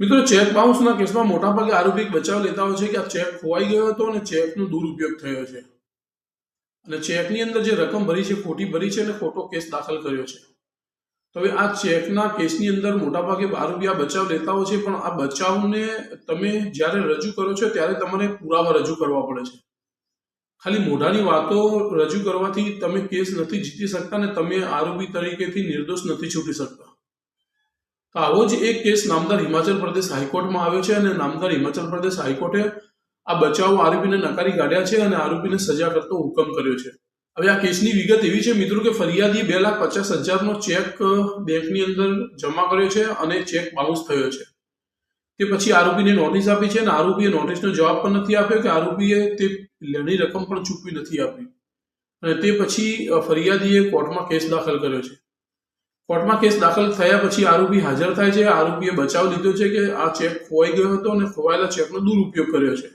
મિત્રો ચેક બાઉન્સના કેસમાં મોટાભાગે આરોપી બચાવ લેતા હોય છે કે આ ચેક ખોવાઈ ગયો હતો અને ચેકનો દુરુપયોગ થયો છે. અને ચેકની અંદર જે રકમ ભરી છે, ખોટી ભરી છે અને ખોટો કેસ દાખલ કર્યો છે. તો હવે આ ચેકના કેસની અંદર મોટાભાગે આરોપી આ બચાવ લેતા હોય છે, પણ આ બચાવને તમે જ્યારે રજૂ કરો છો, ત્યારે તમારે પુરાવા રજૂ કરવા પડે છે. ખાલી મોઢાની વાતો રજૂ કરવાથી તમે કેસ નથી જીતી શકતા ને તમે આરોપી તરીકેથી નિર્દોષ નથી છૂટી શકતા. તો આવો જ એક કેસ નામદાર હિમાચલ પ્રદેશ હાઈકોર્ટમાં આવ્યો છે અને નામદાર હિમાચલ પ્રદેશ હાઈકોર્ટે આ બચાવ આરોપીને નકારી કાઢ્યા છે અને આરોપીને સજા કરતો હુકમ કર્યો છે. હવે આ કેસની વિગત એવી છે, મિત્રો, કે ફરિયાદી બે લાખ પચાસ હજારનો ચેક બેંકની અંદર જમા કર્યો છે અને ચેક બાઉન્સ થયો છે. તે પછી આરોપીને નોટિસ આપી છે અને આરોપીએ નોટિસનો જવાબ પણ નથી આપ્યો કે આરોપીએ તે લેણી રકમ પણ ચૂકવી નથી આપી. અને તે પછી ફરિયાદીએ કોર્ટમાં કેસ દાખલ કર્યો છે. કોર્ટમાં કેસ દાખલ થયા પછી આરોપી હાજર થાય છે. આરોપીએ બચાવ લીધો છે કે આ ચેક ખોવાઈ ગયો હતો અને ખોવાયેલા ચેકનો દુરુપયોગ કર્યો છે.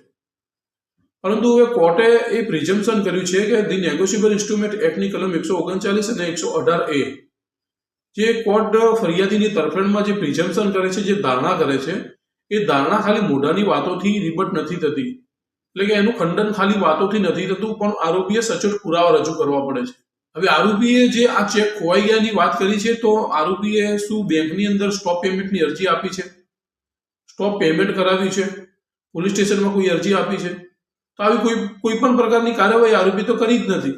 પરંતુ હવે કોર્ટે એ પ્રિઝમ્પશન કર્યું છે કે ધી નેગોશિયેબલ ઇન્સ્ટ્રુમેન્ટ એક્ટની કલમ એકસો ઓગણચાલીસ અને એકસો અઢાર એ, જે કોર્ટ ફરિયાદીની તરફેણમાં જે પ્રિઝમ્પશન કરે છે, જે ધારણા કરે છે, એ ધારણા ખાલી મોઢાની વાતોથી રિબટ નથી થતી. એટલે કે એનું ખંડન ખાલી વાતોથી નથી થતું, પણ આરોપીએ સચોટ પુરાવા રજૂ કરવા પડે છે. હવે આરોપીએ જે આ ચેક ખોવાઈ ગયાની વાત કરી છે, તો આરોપીએ શું બેંકની અંદર સ્ટોપ પેમેન્ટની અરજી આપી છે? સ્ટોપ પેમેન્ટ કરાવ્યું છે? પોલીસ સ્ટેશનમાં કોઈ અરજી આપી છે? તો આવી કોઈ કોઈ પણ પ્રકારની કાર્યવાહી આરોપી તો કરી જ નથી.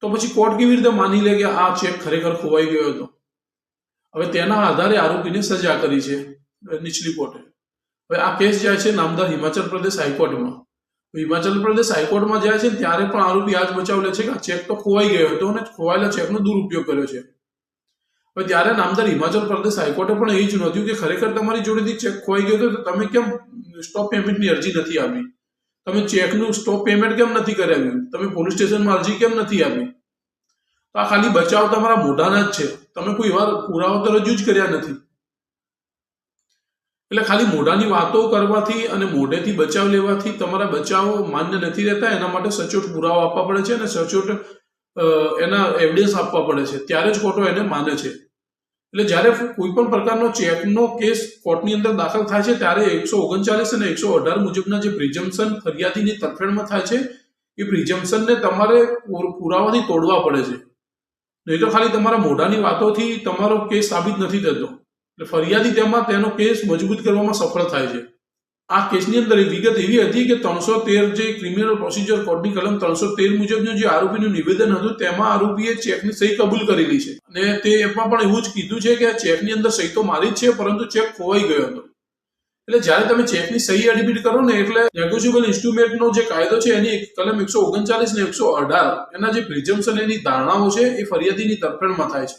તો પછી કોર્ટ કેવી રીતે માની લે કે આ ચેક ખરેખર ખોવાઈ ગયો હતો? હવે તેના આધારે આરોપીને સજા કરી છે નીચલી કોર્ટે. હવે આ કેસ જાય છે, નામદાર હિમાચલ પ્રદેશ હાઈકોર્ટમાં. હિમાચલ પ્રદેશ હાઈકોર્ટમાં જાય છે ત્યારે પણ આરોપી આજ બચાવ લે છે કે આ ચેક તો ખોવાઈ ગયો હતો અને ખોવાયેલા ચેકનો દુરુપયોગ કર્યો છે. હવે ત્યારે નામદાર હિમાચલ પ્રદેશ હાઈકોર્ટે પણ એ જ નોંધ્યું કે ખરેખર તમારી જોડેથી ચેક ખોવાઈ ગયો હતો તો તમે કેમ સ્ટોપ પેમેન્ટની અરજી નથી આપી? તમે ચેકનું સ્ટોપ પેમેન્ટ કેમ નથી કરાવ્યું તમે પોલીસ સ્ટેશનમાં અરજી કેમ નથી આપી? તો આ ખાલી બચાવ તમારા મોઢાના જ છે. તમે કોઈ વાર પુરાવા તો રજૂ જ કર્યા નથી. એટલે ખાલી મોઢાની વાતો કરવાથી અને મોઢેથી બચાવ લેવાથી તમારા બચાવો માન્ય નથી રહેતા, એના માટે સચોટ પુરાવા આપવા પડે છે અને સચોટ એના એવિડન્સ આપવા પડે છે. ત્યારે જ કોર્ટો એને માને છે. એટલે જ્યારે કોઈ પણ પ્રકારનો ચેકનો કેસ કોર્ટની અંદર દાખલ થાય છે, ત્યારે એકસો ઓગણચાલીસ અને એકસો અઢાર મુજબના જે પ્રિઝમ્પશન ફરિયાદીની તરફેણમાં થાય છે, એ પ્રિઝમ્પશનને તમારે પુરાવાથી તોડવા પડે છે. નહીં તો ખાલી તમારા મોઢાની વાતોથી તમારો કેસ સાબિત નથી થતો. એટલે ફરિયાદી તેમાં તેનો કેસ મજબૂત કરવામાં સફળ થાય છે. આ કેસની અંદર વિગત એવી હતી કે ત્રણસો તેર જે ક્રિમિનલ પ્રોસિજર કોડની કલમ ત્રણસો તેર મુજબનું જે આરોપીનું નિવેદન હતું, તેમાં આરોપીએ ચેકની સહી કબૂલ કરેલી છે. અને તે એમાં પણ એવું જ કીધું છે કે આ ચેકની અંદર સહી તો મારી જ છે, પરંતુ ચેક ખોવાઈ ગયો હતો. એટલે જ્યારે તમે ચેકની સહી એડમિટ કરો ને, એટલે નેગોશિયેબલ ઇન્સ્ટ્રુમેન્ટનો જે કાયદો છે, એની કલમ એકસો ઓગણચાલીસ ને એકસો અઢાર, એના જે પ્રિઝમ્પશન એની ધારણાઓ છે, એ ફરિયાદીની તરફેણમાં થાય છે.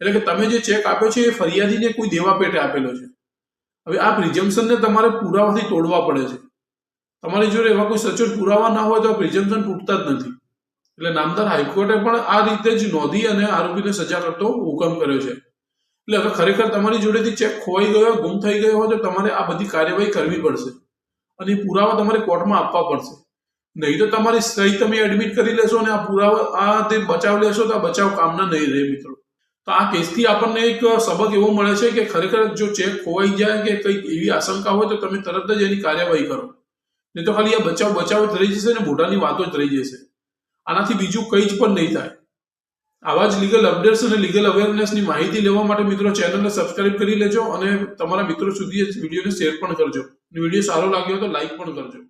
એટલે કે તમે જે ચેક આપ્યો છે એ ફરિયાદીને કોઈ દેવા પેટે આપેલો છે. હવે આ પ્રિઝમ્પશનને તમારે પુરાવાથી તોડવા પડે છે. તમારી જોડે એવા કોઈ સચોટ પુરાવા ના હોય તો પ્રિઝમ્પશન તૂટતા જ નથી. એટલે નામદાર હાઈકોર્ટે પણ આ રીતે જ નોંધી અને આરોપીને સજા કરતો હુકમ કર્યો છે. એટલે હવે ખરેખર તમારી જોડેથી ચેક ખોવાઈ ગયો, ગુમ થઈ ગયો હોય તો તમારે આ બધી કાર્યવાહી કરવી પડશે. અને પુરાવા તમારે કોર્ટમાં આપવા પડશે. નહીં તો તમારી સહી તમે એડમિટ કરી લેશો અને આ પુરાવા, આ તે બચાવ લેશો તો આ બચાવ કામના નહીં રહે મિત્રો. તો આ કેસથી આપણને એક સબક એવો મળે છે કે ખરેખર જો ચેક ખોવાઈ જાય કે કંઈક એવી આશંકા હોય તો તમે તરત જ એની કાર્યવાહી કરો. નહીં તો ખાલી આ બચાવ બચાવ જ રહી જશે ને મોઢાની વાતો જ રહી જશે. આનાથી બીજું કંઈ જ પણ નહીં થાય. આવા જ લીગલ અપડેટ્સ અને લીગલ અવેરનેસની માહિતી લેવા માટે મિત્રો ચેનલને સબસ્ક્રાઇબ કરી લેજો અને તમારા મિત્રો સુધી વિડીયોને શેર પણ કરજો. વીડિયો સારો લાગ્યો તો લાઈક પણ કરજો.